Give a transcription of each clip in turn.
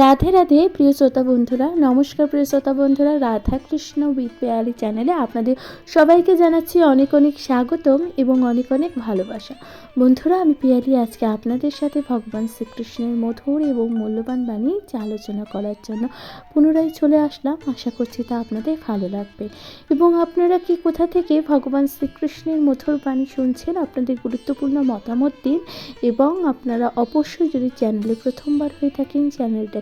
রাধে রাধে প্রিয় শ্রোতা বন্ধুরা, নমস্কার প্রিয় শ্রোতা বন্ধুরা রাধা কৃষ্ণ উইথ পেয়ারি চ্যানেলে আপনাদের সবাইকে জানাচ্ছি অনেক অনেক স্বাগতম এবং অনেক অনেক ভালোবাসা। বন্ধুরা, আমি পিয়ালি আজকে আপনাদের সাথে ভগবান শ্রীকৃষ্ণের মধুর এবং মূল্যবান বাণী আলোচনা করার জন্য পুনরায় চলে আসলাম। আশা করছি তা আপনাদের ভালো লাগবে। এবং আপনারা কি কোথা থেকে ভগবান শ্রীকৃষ্ণের মধুর বাণী শুনছেন, আপনাদের গুরুত্বপূর্ণ মতামত দিন এবং আপনারা অবশ্যই যদি চ্যানেলে প্রথমবার হয়ে থাকেন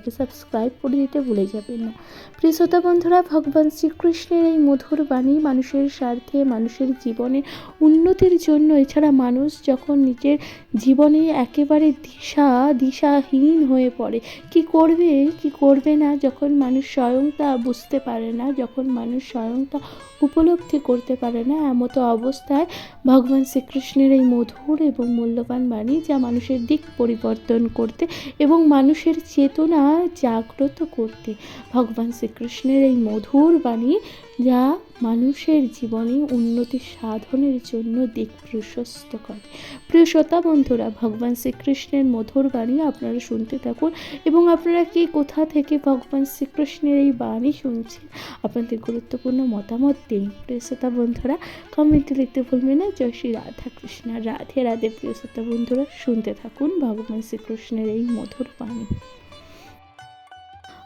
চ্যানেলটাকে সাবস্ক্রাইব করে দিতে ভুলে যাবেন না। প্রিয় শ্রোতা বন্ধুরা, ভগবান শ্রীকৃষ্ণের এই মধুর বাণী মানুষের স্বার্থে, মানুষের জীবনে উন্নতির জন্য, এছাড়া মানুষ যখন নিজের জীবনে একেবারে দিশা, দিশাহীন হয়ে পড়ে, কি করবে কি করবে না, যখন মানুষ স্বয়ং তা বুঝতে পারে না, যখন মানুষ স্বয়ং তা উপলব্ধি করতে পারে না, এমতো অবস্থায় ভগবান শ্রীকৃষ্ণের এই মধুর এবং মূল্যবান বাণী যা মানুষের দিক পরিবর্তন করতে এবং মানুষের চেতনা জাগ্রত করতে। ভগবান শ্রীকৃষ্ণের এই মধুর বাণী যা মানুষের জীবনে উন্নতি সাধনের জন্য দিক প্রশস্ত করে। প্রিয় শ্রোতা বন্ধুরা, ভগবান শ্রীকৃষ্ণের মধুর বাণী আপনারা শুনতে থাকুন এবং আপনারা কি কোথা থেকে ভগবান শ্রীকৃষ্ণের এই বাণী শুনছেন? আপনাদের গুরুত্বপূর্ণ মতামত দিন। প্রিয় শ্রোতা বন্ধুরা কমেন্টে লিখতে ভুলবেন না। জয় শ্রী রাধা কৃষ্ণ। রাধে রাধে প্রিয় শ্রোতা বন্ধুরা, শুনতে থাকুন ভগবান শ্রীকৃষ্ণের এই মধুর বাণী।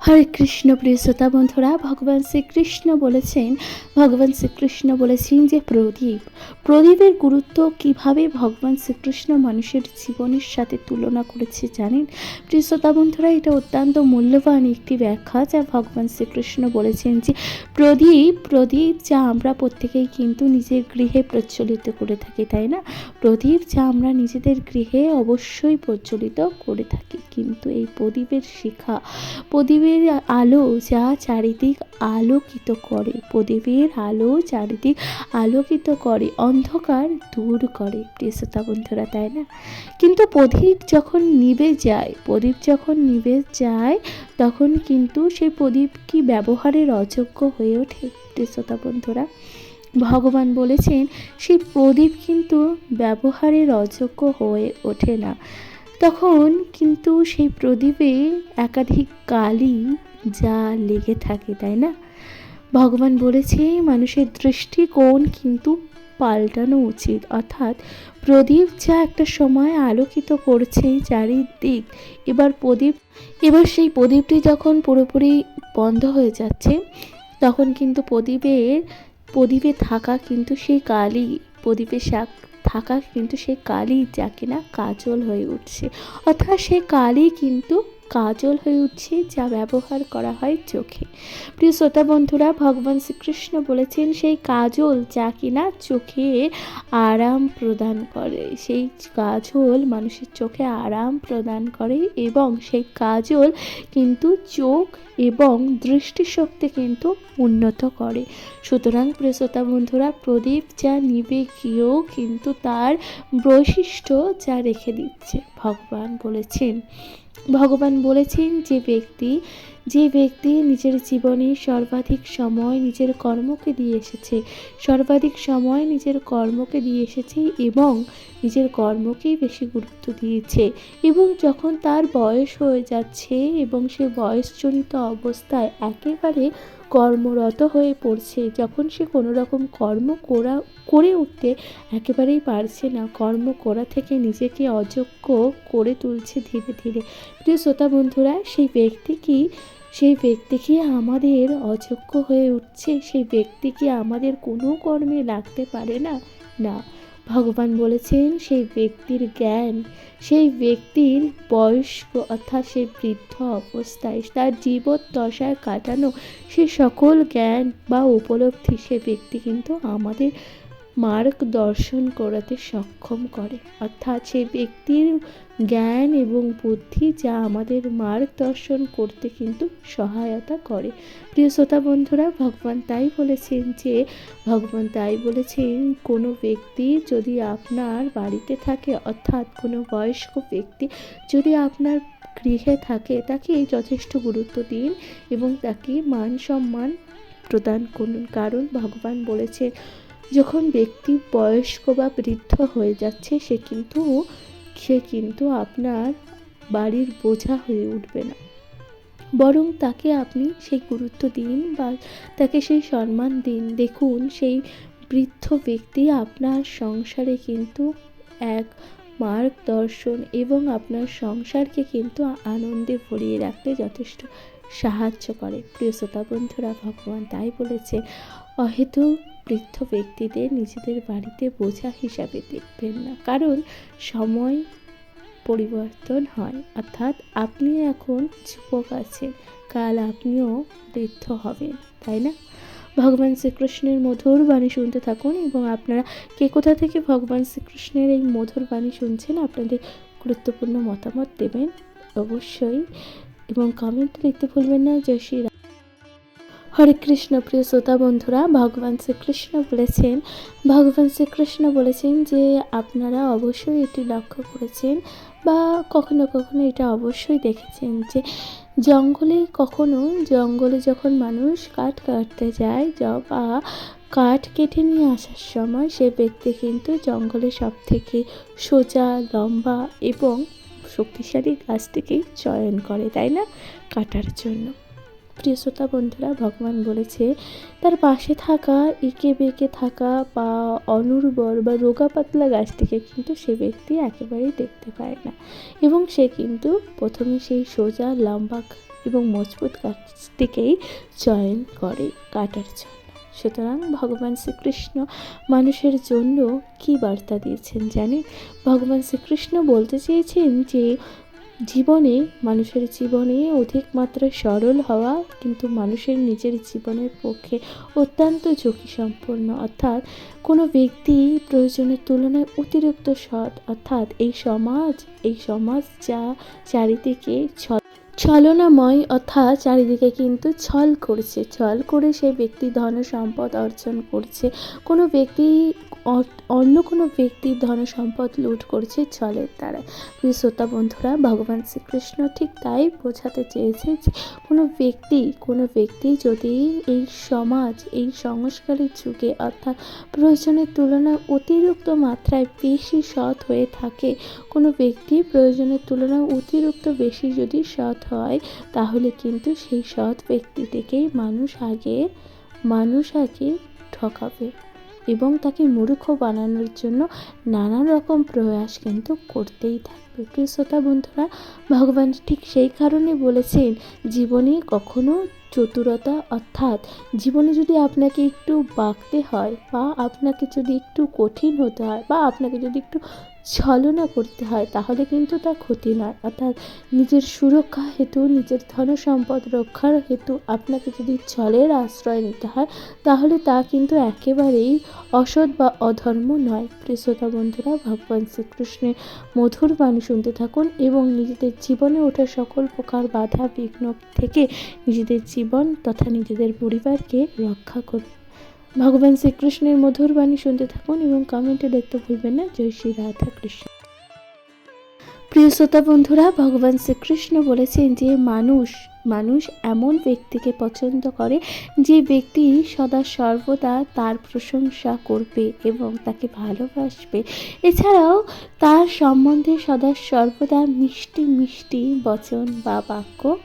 হরে কৃষ্ণ প্রিয় শ্রোতা বন্ধুরা, ভগবান শ্রীকৃষ্ণ বলেছেন, ভগবান শ্রীকৃষ্ণ বলেছেন যে প্রদীপ, প্রদীপের গুরুত্ব কীভাবে ভগবান শ্রীকৃষ্ণ মানুষের জীবনের সাথে তুলনা করেছে জানেন? প্রিয় শ্রোতা বন্ধুরা, এটা অত্যন্ত মূল্যবান একটি ব্যাখ্যা যা ভগবান শ্রীকৃষ্ণ বলেছেন যে প্রদীপ প্রদীপ যা আমরা প্রত্যেকেই কিন্তু নিজের গৃহে প্রচলিত করে থাকি, তাই না? প্রদীপ যা আমরা নিজেদের গৃহে অবশ্যই প্রচলিত করে থাকি, কিন্তু এই প্রদীপের শিখা, প্রদীপের আলো যা চারিদিক আলোকিত করে, প্রদীপের আলো চারিদিক আলোকিত করে, অন্ধকার দূর করে। প্রিয় বন্ধুরা, তাই না? কিন্তু প্রদীপ যখন নিভে যায়, প্রদীপ যখন নিভে যায়, তখন কিন্তু সেই প্রদীপ কি ব্যবহারের অযোগ্য হয়ে ওঠে? প্রিয় বন্ধুরা, ভগবান বলেছেন, সেই প্রদীপ কিন্তু ব্যবহারের অযোগ্য হয়ে ওঠে না। তখন কিন্তু সেই প্রদীপে একাধিক কালি যা লেগে থাকে, তাই না? ভগবান বলেছে, মানুষের দৃষ্টিকোণ কিন্তু পাল্টানো উচিত। অর্থাৎ প্রদীপ যা একটা সময় আলোকিত করছে চারিদিক, এবার প্রদীপ, এবার সেই প্রদীপটি যখন পুরোপুরি বন্ধ হয়ে যাচ্ছে, তখন কিন্তু প্রদীপের, প্রদীপে থাকা কিন্তু সেই কালি, প্রদীপের শাক থাকা কিন্তু সেই কালি যা কিনা কাজল হয়ে উঠছে। অর্থাৎ সেই কালি কিন্তু কাজল হয়ে উঠছে যা ব্যবহার করা হয় চোখে। প্রিয় শ্রোতা বন্ধুরা, ভগবান শ্রীকৃষ্ণ বলেছেন, সেই কাজল যা কিনা চোখে আরাম প্রদান করে। সেই কাজল মানুষের চোখে আরাম প্রদান করে এবং সেই কাজল কিন্তু চোখ এবং দৃষ্টিশক্তি কিন্তু উন্নত করে। সুতরাং প্রিয় শ্রোতা বন্ধুরা, প্রদীপ যা নিবে গিয়েও কিন্তু তার বৈশিষ্ট্য যা রেখে দিচ্ছে। ভগবান বলেছেন ভগবান বলেছেন যে ব্যক্তি যে ব্যক্তি নিজের জীবনে সর্বাধিক সময় নিজের কর্মকে দিয়ে এসেছে, সর্বাধিক সময় নিজের কর্মকে দিয়ে এসেছে এবং নিজের কর্মকেই বেশি গুরুত্ব দিয়েছে এবং যখন তার বয়স হয়ে যাচ্ছে এবং সে বয়সজনিত অবস্থায় একেবারে কর্মরত হয়ে পড়ছে। যখন সে কোনো রকম কর্ম করা, করে উঠতে একেবারেই পারছে না, কর্ম করা থেকে নিজেকে অযোগ্য করে তুলছে ধীরে ধীরে। প্রিয় শ্রোতা বন্ধুরা, সেই ব্যক্তি কি? সেই ব্যক্তি কি আমাদের অযোগ্য হয়ে উঠছে? সেই ব্যক্তি কি আমাদের কোনো কর্মে লাগতে পারে না? না। ভগবান বলেছেন, সেই ব্যক্তির জ্ঞান, সেই ব্যক্তির বয়স্ক অর্থাৎ সেই বৃদ্ধ অবস্থায় তার জীবদ্দশায় কাটানো সে সকল জ্ঞান বা উপলব্ধি সে ব্যক্তি কিন্তু আমাদের মার্গ দর্শন করাতে সক্ষম করে। অর্থাৎ সে ব্যক্তির জ্ঞান এবং বুদ্ধি যা আমাদের মার্গ দর্শন করতে কিন্তু সহায়তা করে। প্রিয় শ্রোতা বন্ধুরা, ভগবান তাই বলেছেন যে, ভগবান তাই বলেছেন, কোনো ব্যক্তি যদি আপনার বাড়িতে থাকে, অর্থাৎ কোনো বয়স্ক ব্যক্তি যদি আপনার গৃহে থাকে, তাকে যথেষ্ট গুরুত্ব দিন এবং তাকে মান সম্মান প্রদান করুন। কারণ ভগবান বলেছে যখন ব্যক্তি বয়স্ক বা বৃদ্ধ হয়ে যাচ্ছে, সে কিন্তু সে কিন্তু আপনার বাড়ির বোঝা হয়ে উঠবে না। বরং তাকে আপনি সেই গুরুত্ব দিন বা তাকে সেই সম্মান দিন। দেখুন, সেই বৃদ্ধ ব্যক্তি আপনার সংসারে কিন্তু এক মার্গদর্শন এবং আপনার সংসারকে কিন্তু আনন্দে ভরিয়ে রাখতে যথেষ্ট সাহায্য করে। প্রিয় শ্রোতা বন্ধুরা, ভগবান তাই বলেছে অহেতুক বৃদ্ধ ব্যক্তিদের নিজেদের বাড়িতে বোঝা হিসাবে দেখবেন না। কারণ সময় পরিবর্তন হয়। অর্থাৎ আপনি এখন যুবক আছেন, কাল আপনিও বৃদ্ধ হবেন, তাই না? ভগবান শ্রীকৃষ্ণের মধুর বাণী শুনতে থাকুন এবং আপনারা কে কোথা থেকে ভগবান শ্রীকৃষ্ণের এই মধুর বাণী শুনছেন আপনাদের গুরুত্বপূর্ণ মতামত দেবেন অবশ্যই। এবং কমেন্টে লিখতে ভুলবেন না। জয় শ্রী। হরে কৃষ্ণ, প্রিয় শ্রোতা বন্ধুরা, ভগবান শ্রীকৃষ্ণ বলেছেন, ভগবান শ্রীকৃষ্ণ বলেছেন যে আপনারা অবশ্যই এটি লক্ষ্য করেছেন বা কখনো কখনো এটা অবশ্যই দেখেছেন যে জঙ্গলে কখনো, জঙ্গলে যখন মানুষ কাঠ কাটতে যায় বা কাঠ কেটে নিয়ে আসার সময় সে ব্যক্তি কিন্তু জঙ্গলে সব থেকে সোজা, লম্বা এবং শক্তিশালী গাছটিকেই চয়ন করে, তাই না? কাটার জন্য। প্রিয় শ্রোতা বন্ধুরা, ভগবান বলেছে, তার পাশে থাকা, এঁকে বেঁকে থাকা বা অনুর্বর বা রোগা পাতলা গাছটিকে কিন্তু সে ব্যক্তি একেবারেই দেখতে পায় না। এবং সে কিন্তু প্রথমে সেই সোজা, লম্বা এবং মজবুত গাছটিকেই চয়ন করে কাটার জন্য। সুতরাং ভগবান শ্রীকৃষ্ণ মানুষের জন্য কি বার্তা দিয়েছেন জানেন? ভগবান শ্রীকৃষ্ণ বলতে চেয়েছেন যে জীবনে, মানুষের জীবনে অধিক মাত্রায় সরল হওয়া কিন্তু মানুষের নিজের জীবনের পক্ষে অত্যন্ত ঝুঁকি সম্পন্ন অর্থাৎ কোনো ব্যক্তি প্রয়োজনের তুলনায় অতিরিক্ত সৎ। অর্থাৎ এই সমাজ এই সমাজ যা চারিদিকে ছলনাময় অর্থাৎ চারিদিকে কিন্তু ছল করছে, ছল করে সেই ব্যক্তি ধন সম্পদ অর্জন করছে। কোনো ব্যক্তি অন্য কোনো ব্যক্তির ধন সম্পদ লুট করছে ছলের দ্বারা। প্রিয় শ্রোতা বন্ধুরা, ভগবান শ্রীকৃষ্ণ ঠিক তাই বোঝাতে চেয়েছে যে কোনো ব্যক্তি কোনো ব্যক্তি যদি এই সমাজ, এই সংস্কারের যুগে অর্থাৎ প্রয়োজনের তুলনায় অতিরিক্ত মাত্রায় বেশি সৎ হয়ে থাকে, কোনো ব্যক্তি প্রয়োজনের তুলনায় অতিরিক্ত বেশি যদি সৎ হয়, তাহলে কিন্তু সেই সৎ ব্যক্তি থেকেই মানুষ আগে মানুষ আগে ঠকাবে এবং তাকে মূর্খ বানানোর জন্য নানান রকম প্রয়াস কিন্তু করতেই থাকবে। প্রিয় শ্রোতা বন্ধুরা, ভগবান ঠিক সেই কারণে বলেছেন, জীবনে কখনো চতুরতা, অর্থাৎ জীবনে যদি আপনাকে একটু বাঁকতে হয় বা আপনাকে যদি একটু কঠিন হতে হয় বা আপনাকে যদি একটু ছলনা করতে হয়, তাহলে কিন্তু তা ক্ষতি নয়। অর্থাৎ নিজের সুরক্ষা হেতু, নিজের ধন সম্পদ রক্ষার হেতু আপনাকে যদি ছলের আশ্রয় নিতে হয়, তাহলে তা কিন্তু একেবারেই অসৎ বা অধর্ম নয়। প্রিয় শ্রোতা বন্ধুরা, ভগবান শ্রীকৃষ্ণের মধুর বাণী শুনতে থাকুন এবং নিজেদের জীবনে ওঠা সকল প্রকার বাধা, বিঘ্ন থেকে নিজেদের জীবন তথা নিজেদের পরিবারকে রক্ষা করুন। ভগবান শ্রীকৃষ্ণের মধুর বাণী শুনতে থাকুন এবং কমেন্টে লিখতে ভুলবেন না। জয় শ্রী রাধা কৃষ্ণ। প্রিয় শ্রোতা বন্ধুরা, ভগবান শ্রীকৃষ্ণ বলেছেন যে মানুষ মানুষ এমন ব্যক্তিকে পছন্দ করে যে ব্যক্তি সদা সর্বদা তার প্রশংসা করবে এবং তাকে ভালোবাসবে। এছাড়াও তার সম্বন্ধে সদা সর্বদা মিষ্টি মিষ্টি বচন বা বাক্য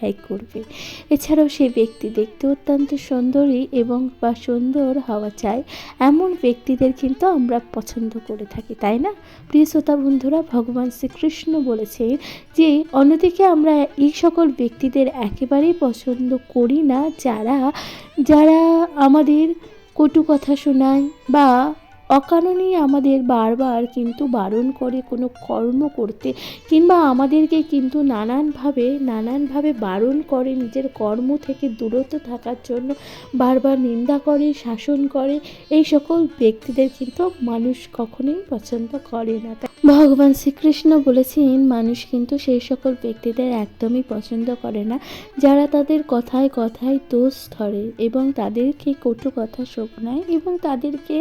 ব্যয় করবে। এছাড়াও সেই ব্যক্তি দেখতে অত্যন্ত সুন্দরী এবং বা সুন্দর হওয়া চাই। এমন ব্যক্তিদের কিন্তু আমরা পছন্দ করে থাকি, তাই না? প্রিয় শ্রোতা বন্ধুরা, ভগবান শ্রীকৃষ্ণ বলেছেন যে, অন্যদিকে আমরা এই সকল ব্যক্তিদের একেবারেই পছন্দ করি না, যারা যারা আমাদের কটু কথা শোনায় বা অকারণে আমাদের বারবার কিন্তু বারণ করে, কোনো কর্ম করতে কিংবা আমাদেরকে কিন্তু নানানভাবে নানানভাবে বারণ করে নিজের কর্ম থেকে দূরত থাকার জন্য, বারবার নিন্দা করে, শাসন করে। এই সকল ব্যক্তিদের কিন্তু মানুষ কখনোই পছন্দ করে না। ভগবান শ্রীকৃষ্ণ বলেছেন, মানুষ কিন্তু সেই সকল ব্যক্তিদের একদমই পছন্দ করে না। যারা তাদের কথায় কথায় দোষ ধরে এবং তাদেরকে কটু কথা শোনায় এবং তাদেরকে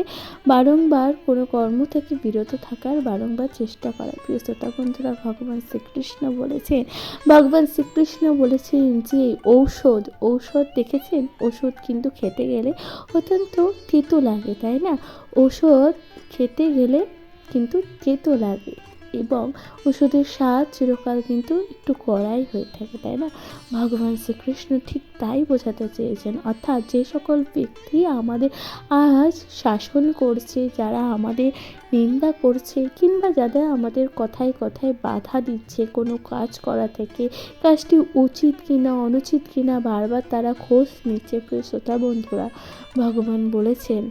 বারংবার কোনো কর্ম থেকে বিরত থাকার বারংবার চেষ্টা করা। প্রিয় শ্রোতা বন্ধুরা, ভগবান শ্রীকৃষ্ণ বলেছেন, ভগবান শ্রীকৃষ্ণ বলেছেন যে, ঔষধ ঔষধ দেখেছেন? ওষুধ কিন্তু খেতে গেলে অত্যন্ত তেতো লাগে, তাই না? ওষুধ খেতে গেলে কিন্তু তেতো লাগে। এবং ওষুধের স্বাদ চিরকাল কিন্তু একটু কড়াই হয়ে থাকে, তাই না? ভগবান শ্রীকৃষ্ণ ঠিক তাই বোঝাতে চেয়েছেন। অর্থাৎ যে সকল ব্যক্তি আমাদের আজ শাসন করছে, যারা আমাদের নিন্দা করছে কিংবা যাদের আমাদের কথায় কথায় বাধা দিচ্ছে, কোনো কাজ করা থেকে, কাজটি উচিত কিনা, অনুচিত কিনা, বারবার তারা খোঁজ নিচ্ছে। প্রিয় শ্রোতা বন্ধুরা, ভগবান বলেছেন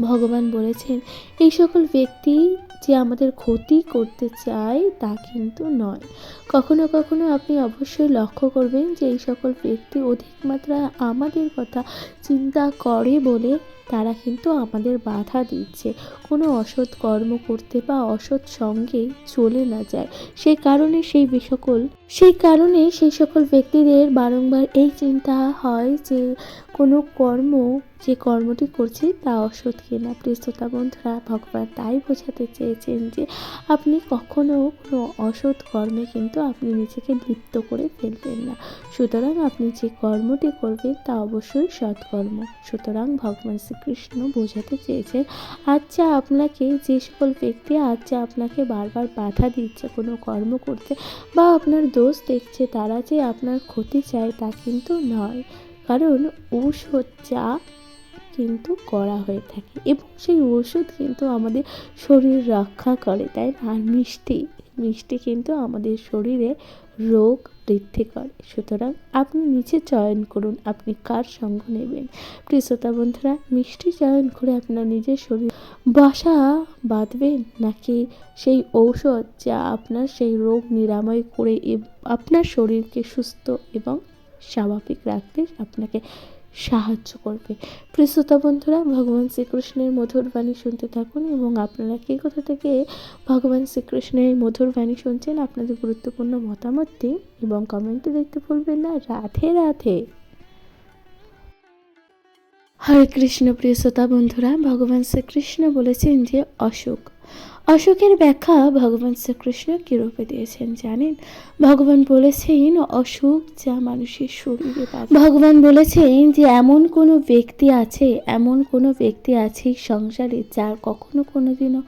ভগবান বলেছেন, এই সকল ব্যক্তি যে আমাদের ক্ষতি করতে চায়, তা কিন্তু নয়। কখনো কখনো আপনি অবশ্যই লক্ষ্য করবেন যে এই সকল ব্যক্তি অধিক মাত্রায় আমাদের কথা চিন্তা করে বলে তারা কিন্তু আমাদের বাধা দিচ্ছে। কোনো অসৎ কর্ম করতে বা অসৎ সঙ্গে চলে না যায়। সেই কারণে সেই সকল, সেই কারণে সেই সকল ব্যক্তিদের বারংবার এই চিন্তা হয় যে কোনো কর্ম যে কর্মটি করছি তা অসৎ কিনা? প্রিয় শ্রোতা বন্ধুরা, ভগবান তাই বোঝাতে চেয়েছেন যে আপনি কখনো কোনো অসৎ কর্মে কিন্তু আপনি নিজেকে লিপ্ত করে ফেলবেন না। সুতরাং আপনি যে কর্মটি করবেন তা অবশ্যই সৎকর্ম। সুতরাং ভগবান শ্রীকৃষ্ণ বোঝাতে চেয়েছেন আচ্ছা আপনাকে যে সকল ব্যক্তি আচ্ছা আপনাকে বারবার বাধা দিচ্ছে কোনো কর্ম করতে বা আপনার দোষ দেখছে, তারা যে আপনার ক্ষতি চায় তা কিন্তু নয়। কারণ ঔষধ চা কিন্তু করা হয়ে থাকে এবং সেই ওষুধ কিন্তু আমাদের শরীর রক্ষা করে, তাই না? আর মিষ্টি মিষ্টি কিন্তু আমাদের শরীরে রোগ বৃদ্ধি করে। সুতরাং আপনি নিচে চয়ন করুন, আপনি কার সঙ্গ নেবেন? প্রিয় শ্রোতা বন্ধুরা, মিষ্টি চয়ন করে আপনার নিজের শরীর বাসা বাঁধবেন নাকি সেই ঔষধ যা আপনার সেই রোগ নিরাময় করে আপনার শরীরকে সুস্থ এবং স্বাভাবিক রাখতে আপনাকে সাহায্য করবে। প্রিয় শ্রোতা বন্ধুরা, ভগবান শ্রীকৃষ্ণের মধুর বাণী শুনতে থাকুন এবং আপনারা কে কোথা থেকে ভগবান শ্রীকৃষ্ণের মধুর বাণী শুনছেন আপনাদের গুরুত্বপূর্ণ মতামত দিন এবং কমেন্টে দেখতে ভুলবেন না। রাধে রাধে। হরে কৃষ্ণ, প্রিয় শ্রোতা বন্ধুরা, ভগবান শ্রীকৃষ্ণ বলেছেন যে, অসুখ অসুখের ব্যাখ্যা ভগবান শ্রীকৃষ্ণ কীরূপে দিয়েছেন জানেন? ভগবান বলেছেন অসুখ যা মানুষের শরীরে ভগবান বলেছেন যে, এমন কোনো ব্যক্তি আছে, এমন কোনো ব্যক্তি আছে সংসারে যার কখনো কোনো দিনও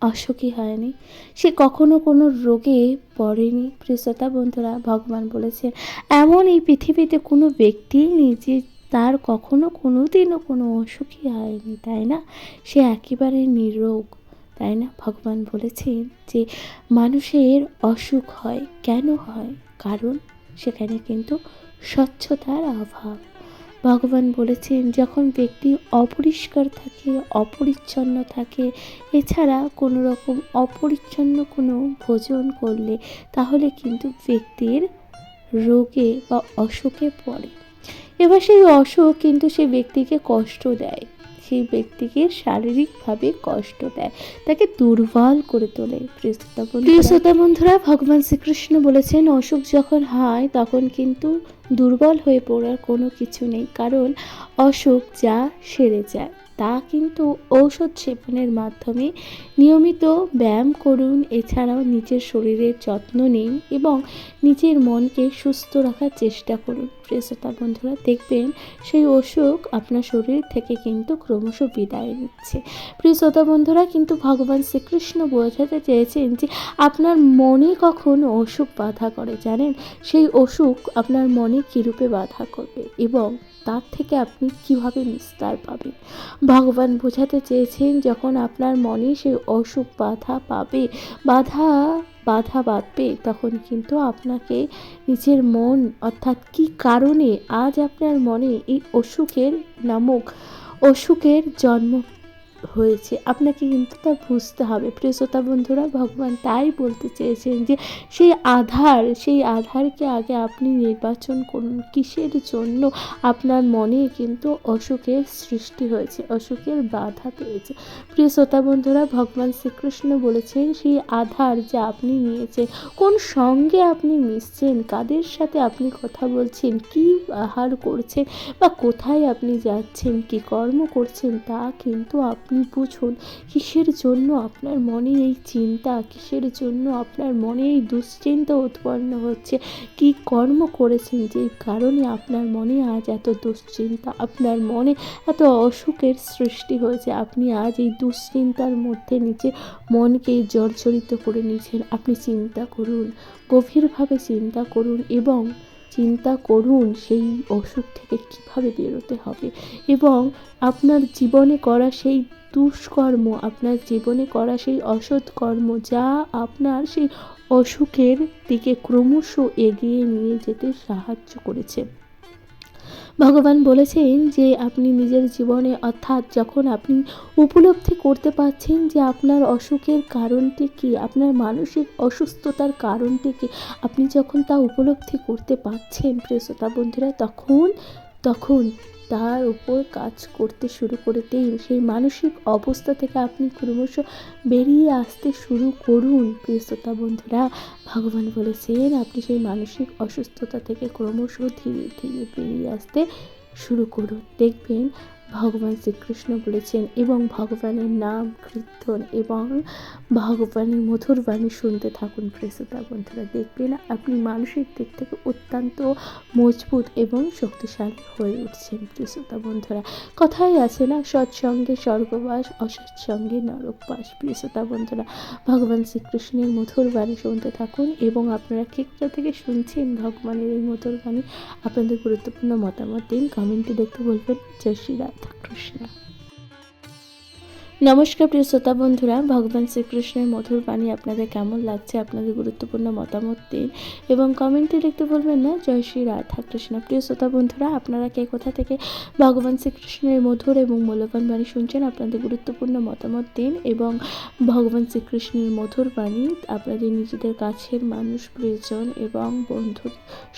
অসুখী হয়নি। সে কখনো কোনো রোগে পড়েনি। প্রিয়তা বন্ধুরা, ভগবান বলেছেন, এমন এই পৃথিবীতে কোনো ব্যক্তি যে তার কখনো কোনো দিনও কোনো অসুখী হয়নি। তাই না? সে একেবারে নিরোগ। তাই না? ভগবান বলেছেন যে মানুষের অসুখ হয়, কেন হয়? কারণ সেখানে কিন্তু স্বচ্ছতার অভাব। ভগবান বলেছেন, যখন ব্যক্তি অপরিষ্কার থাকে, অপরিচ্ছন্ন থাকে, এছাড়া কোনো রকম অপরিচ্ছন্ন কোনো ভোজন করলে তাহলে কিন্তু ব্যক্তির রোগে বা অসুখে পড়ে। এবার সেই অসুখ কিন্তু সেই ব্যক্তিকে কষ্ট দেয়। সেই ব্যক্তিকে শারীরিকভাবে কষ্ট দেয়, তাকে দুর্বল করে তোলে। প্রিয় শ্রোতা বন্ধুরা- ভগবান শ্রীকৃষ্ণ বলেছেন, অসুখ যখন হয়, তখন কিন্তু দুর্বল হয়ে পড়ার কোনো কিছু নেই, কারণ অসুখ যা সেরে যায়। তা কিন্তু ঔষধ সেবনের মাধ্যমে নিয়মিত ব্যায়াম করুন। এছাড়াও নিজের শরীরের যত্ন নিন এবং নিজের মনকে সুস্থ রাখার চেষ্টা করুন। প্রেসতা বন্ধুরা, দেখবেন সেই অসুখ আপনার শরীর থেকে কিন্তু ক্রমশ বিদায় নিচ্ছে। প্রিয় শ্রোতা বন্ধুরা, কিন্তু ভগবান শ্রীকৃষ্ণ বোঝাতে চেয়েছেন যে আপনার মনে কখন অসুখ বাধা করে, জানেন? সেই অসুখ আপনার মনে কীরূপে বাধা করবে এবং তার থেকে আপনি কীভাবে নিস্তার পাবেন? ভগবান বোঝাতে চেয়েছেন যখন আপনার মনে সেই অসুখ বাধা পাবে, বাধা বাধা বাঁধবে, তখন কিন্তু আপনাকে নিজের মন, অর্থাৎ কি কারণে আজ আপনার মনে এই অসুখের নামক, অসুখের জন্ম হয়েছে। আপনাকে কিন্তু তা বুঝতে হবে। প্রিয় শ্রোতা বন্ধুরা, ভগবান তাই বলতে চেয়েছেন যে, সেই আধার, সেই আধারকে আগে আপনি নির্বাচন করুন। কিসের জন্য? আপনার মনে কিন্তু অসুখের সৃষ্টি হয়েছে অসুখের বাধা পেয়েছে। প্রিয় শ্রোতা বন্ধুরা, ভগবান শ্রীকৃষ্ণ বলেছেন, সেই আধার যা আপনি নিয়েছেন, কোন সঙ্গে আপনি মিশছেন, কাদের সাথে আপনি কথা বলছেন, কি আহার করছেন বা কোথায় আপনি যাচ্ছেন, কি কর্ম করছেন, তা কিন্তু আপনি আপনি বুঝুন, কিসের জন্য আপনার মনে এই চিন্তা, কিসের জন্য আপনার মনে এই দুশ্চিন্তা উৎপন্ন হচ্ছে? কি কর্ম করেছেন যে কারণে আপনার মনে আজ এত দুশ্চিন্তা, আপনার মনে এত অসুখের সৃষ্টি হয়েছে? আপনি আজ এই দুশ্চিন্তার মধ্যে নিজে মনকে জর্জরিত করে নিয়েছেন। আপনি চিন্তা করুন, গভীরভাবে চিন্তা করুন এবং চিন্তা করুন সেই অসুখ থেকে কীভাবে বেরোতে হবে। এবং আপনার জীবনে করা সেই দুষ্কর্ম, আপনার জীবনে করা সেই অসৎ কর্ম যা আপনার সেই অসুখের দিকে ক্রমশ এগিয়ে নিয়ে যেতে সাহায্য করেছে। ভগবান বলেছেন যে আপনি নিজের জীবনে, অর্থাৎ যখন আপনি উপলব্ধি করতে পারছেন যে আপনার অসুখের কারণটি কী, আপনার মানসিক অসুস্থতার কারণটি কী, আপনি যখন তা উপলব্ধি করতে পারছেন, প্রিয় শ্রোতা বন্ধুরা, তখন তখন তার উপর কাজ করতে শুরু করে দিন। সেই মানসিক অবস্থা থেকে আপনি ক্রমশ বেরিয়ে আসতে শুরু করুন। প্রিয় বন্ধুরা, ভগবান বলেছেন, আপনি সেই মানসিক অসুস্থতা থেকে ক্রমশ ধীরে ধীরে বেরিয়ে আসতে শুরু করুন। দেখবেন ভগবান শ্রীকৃষ্ণ বলেছেন এবং ভগবানের নাম কীর্তন এবং ভগবানের মধুর বাণী শুনতে থাকুন প্রেসতা বন্ধুরা। দেখবেন আপনি মানসিক দিক থেকে অত্যন্ত মজবুত এবং শক্তিশালী হয়ে উঠছেন প্রিয়সতা বন্ধুরা। কথাই আছে না, সৎসঙ্গে স্বর্গবাস, অসৎসঙ্গে নরকবাস। প্রেসতা বন্ধুরা, ভগবান শ্রীকৃষ্ণের মধুর বাণী শুনতে থাকুন এবং আপনারা কে থেকে শুনছেন ভগবানের এই মধুর বাণী, আপনাদের গুরুত্বপূর্ণ মতামত দিন। কমেন্টে দেখতে বলবেন, জয় রাধা কৃষ্ণ নমস্কার প্রিয় শ্রোতা বন্ধুরা, ভগবান শ্রীকৃষ্ণের মধুর বাণী আপনাদের কেমন লাগছে? আপনাদের গুরুত্বপূর্ণ মতামত দিন এবং কমেন্টে লিখতে বলবেন না। জয় শ্রী রাধা কৃষ্ণ। প্রিয় শ্রোতা বন্ধুরা, আপনারা কে কোথা থেকে ভগবান শ্রীকৃষ্ণের মধুর এবং মূল্যবান বাণী শুনছেন আপনাদের গুরুত্বপূর্ণ মতামত দিন এবং ভগবান শ্রীকৃষ্ণের মধুর বাণী আপনাদের নিজেদের কাছের মানুষ, প্রিয়জন এবং বন্ধু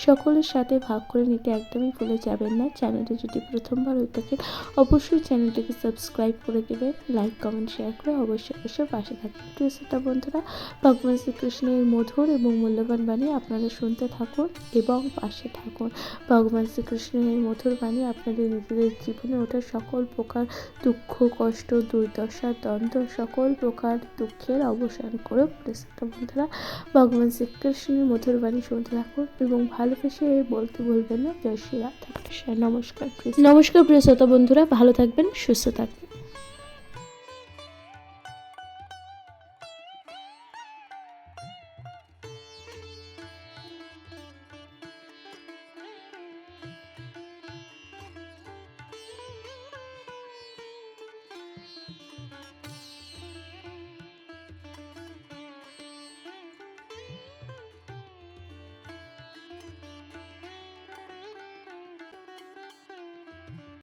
সকলের সাথে ভাগ করে নিতে একদমই ভুলে যাবেন না। চ্যানেলটি যদি প্রথমবার হয়ে থাকে অবশ্যই চ্যানেলটিকে সাবস্ক্রাইব করে দেবেন লাইক কমেন্ট শেয়ার করে অবশ্যই অবশ্যই পাশে থাকবেন প্রিয় শ্রোতা বন্ধুরা ভগবান শ্রীকৃষ্ণের মধুর এবং মূল্যবান বাণী আপনারা শুনতে থাকুন এবং পাশে থাকুন। ভগবান শ্রীকৃষ্ণের মধুর বাণী আপনাদের নিজেদের জীবনে ওঠা সকল প্রকার দুঃখ কষ্ট দুর্দশা দ্বন্দ্ব সকল প্রকার দুঃখের অবসান করে প্রিয় শ্রোতা বন্ধুরা ভগবান শ্রীকৃষ্ণের মধুর বাণী শুনতে থাকুন এবং ভালোবেসে বলতে বলবেন না। জয় শ্রী রাধা। কৃষ্ণ নমস্কার নমস্কার প্রিয় শ্রোতা বন্ধুরা ভালো থাকবেন সুস্থ থাকবেন।